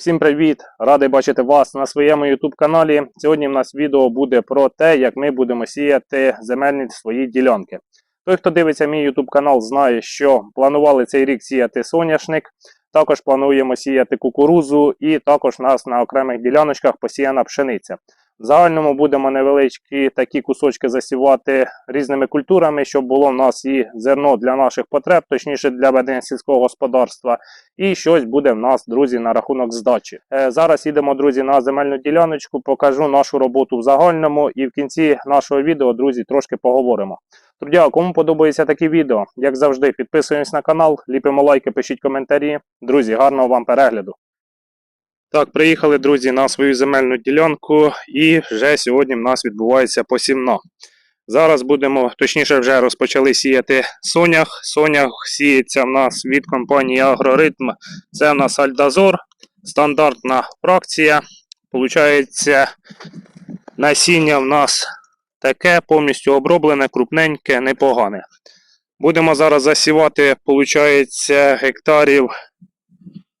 всім привіт! Радий бачити вас на своєму YouTube каналі. Сьогодні в нас відео буде про те, як ми будемо сіяти земельні свої ділянки. Той, хто дивиться мій YouTube канал, знає, що планували цей рік сіяти соняшник. Також плануємо сіяти кукурузу, і також у нас на окремих діляночках посіяна пшениця. В загальному будемо невеличкі такі кусочки засівати різними культурами, щоб було в нас і зерно для наших потреб, точніше для ведення сільського господарства, і щось буде в нас, друзі, на рахунок здачі. Е, зараз їдемо, друзі, на земельну діляночку, покажу нашу роботу в загальному, і в кінці нашого відео, друзі, трошки поговоримо. Друзі, кому подобається такі відео, як завжди, підписуємось на канал, ліпимо лайки, пишіть коментарі. Друзі, гарного вам перегляду. Так, приїхали, друзі, на свою земельну ділянку, і вже сьогодні в нас відбувається посівно. Зараз будемо, точніше, вже розпочали сіяти сонях. Сонях сіється в нас від компанії Агроритм. Це в нас Альдазор, стандартна фракція. Получається, насіння в нас таке, повністю оброблене, крупненьке, непогане. Будемо зараз засівати, получається, гектарів.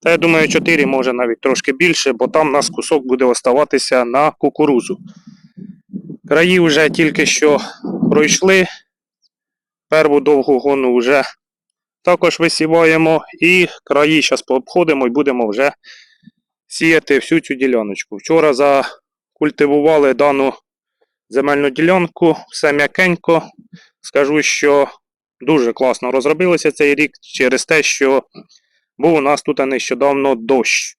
Та я думаю, 4, може навіть трошки більше, бо там у нас кусок буде оставатися на кукурузу. Краї вже тільки що пройшли. Перву довгу гону вже також висіваємо. І краї зараз пообходимо і будемо вже сіяти всю цю діляночку. Вчора закультивували дану земельну ділянку, все м'якенько. Скажу, що дуже класно розробилося цей рік через те, що був у нас тут нещодавно дощ.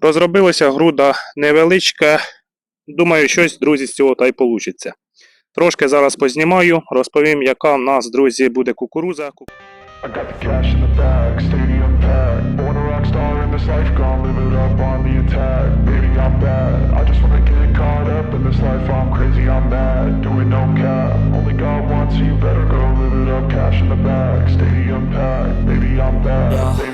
Розробилася груда невеличка. Думаю, щось, друзі, з цього та й вийде. Трошки зараз познімаю, розповім, яка в нас, друзі, буде кукуруза. Yeah.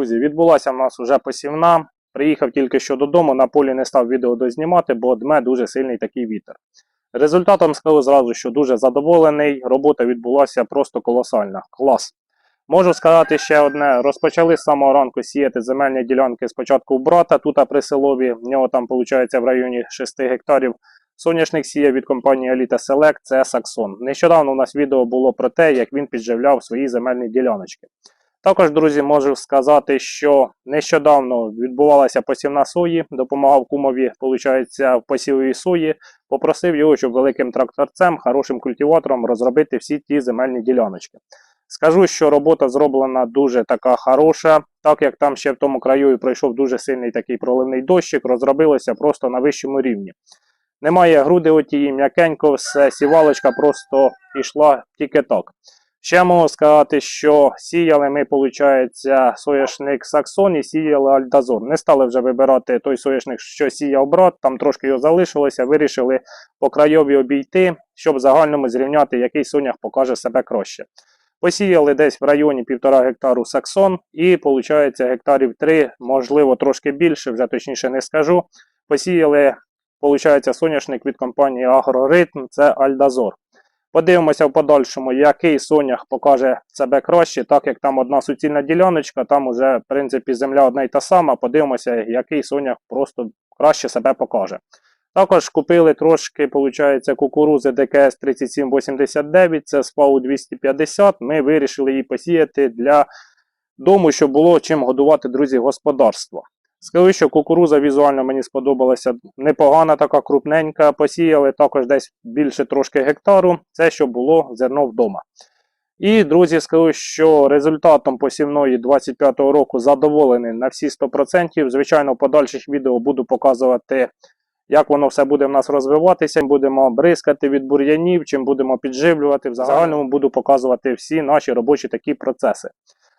Друзі, відбулася в нас вже посівна. Приїхав тільки що додому, на полі не став відео дознімати, бо дме дуже сильний такий вітер. Результатом скажу зразу, що дуже задоволений. Робота відбулася просто колосальна. Клас. Можу сказати ще одне: розпочали з самого ранку сіяти земельні ділянки спочатку у брата тут при селові. В нього там виходить в районі 6 гектарів. Соняшник сіяв від компанії Elite Select, це Саксон. Нещодавно у нас відео було про те, як він підживляв свої земельні діляночки. Також, друзі, можу сказати, що нещодавно відбувалася посівна сої, допомагав кумові, виходить, в посіві сої, попросив його, щоб великим тракторцем, хорошим культиватором розробити всі ті земельні діляночки. Скажу, що робота зроблена дуже така хороша, так як там ще в тому краю і пройшов дуже сильний такий проливний дощик, розробилося просто на вищому рівні. Немає груди отії, м'якенько, все, сівалочка просто пішла тільки так. Ще можу сказати, що сіяли ми, виходить, соняшник Саксон і сіяли Альдазор. Не стали вже вибирати той соняшник, що сіяв брат, там трошки його залишилося, вирішили по крайові обійти, щоб в загальному зрівняти, який сонях покаже себе краще. Посіяли десь в районі 1,5 гектару Саксон і, виходить, гектарів 3, можливо, трошки більше, вже точніше не скажу. Посіяли Получається соняшник від компанії Агроритм, це Альдазор. Подивимося в подальшому, який сонях покаже себе краще, так як там одна суцільна діляночка, там уже, в принципі, земля одна й та сама. Подивимося, який сонях просто краще себе покаже. Також купили трошки, виходить, кукурузи ДКС 3789, це з ФАУ 250. Ми вирішили її посіяти для дому, щоб було чим годувати, друзі, господарство. Скажу, що кукуруза візуально мені сподобалася непогана, така крупненька. Посіяли також десь більше трошки гектару. Це щоб було зерно вдома. І, друзі, скажу, що результатом посівної 25-го року задоволений на всі 100%. Звичайно, в подальших відео буду показувати, як воно все буде в нас розвиватися. Будемо бризкати від бур'янів, чим будемо підживлювати. В загальному буду показувати всі наші робочі такі процеси.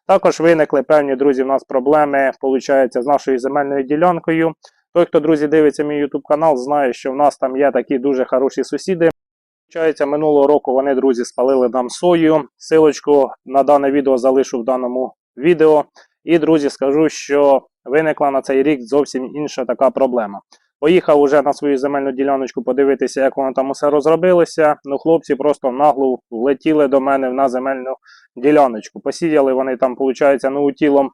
Також виникли певні, друзі, в нас проблеми, виходить, з нашою земельною ділянкою. Той, хто, друзі, дивиться мій YouTube канал, знає, що в нас там є такі дуже хороші сусіди. Виходить, минулого року вони, друзі, спалили нам сою. Силочку на дане відео залишу в даному відео. І, друзі, скажу, що виникла на цей рік зовсім інша така проблема. Поїхав уже на свою земельну діляночку подивитися, як воно там усе розробилося. Ну, хлопці просто нагло влетіли до мене на земельну діляночку. Посіяли вони там, виходить, наутілом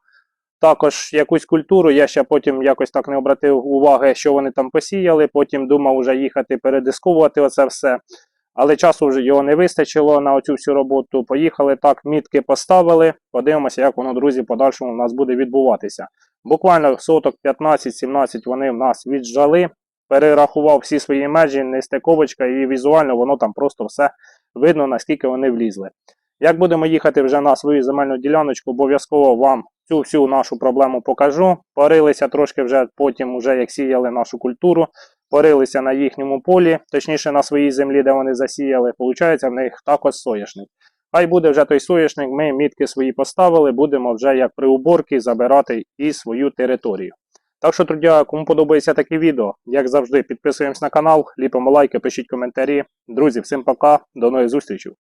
також якусь культуру. Я ще потім якось так не обратив уваги, що вони там посіяли. Потім думав вже їхати передисковувати оце все. Але часу вже його не вистачило на оцю всю роботу. Поїхали так, мітки поставили. Подивимося, як воно, друзі, подальшому у нас буде відбуватися. Буквально соток 15-17 вони в нас віджали. Перерахував всі свої межі, нестиковочка, і візуально воно там просто все видно, наскільки вони влізли. Як будемо їхати вже на свою земельну діляночку, обов'язково вам цю всю нашу проблему покажу. Порилися трошки вже потім, уже як сіяли нашу культуру, порилися на їхньому полі, точніше на своїй землі, де вони засіяли. Получається в них також соняшник. Хай буде вже той соняшник, ми мітки свої поставили, будемо вже як при уборці забирати і свою територію. Так що, друзі, кому подобається таке відео, як завжди, підписуємось на канал, ліпимо лайки, пишіть коментарі. Друзі, всім пока, до нових зустрічей.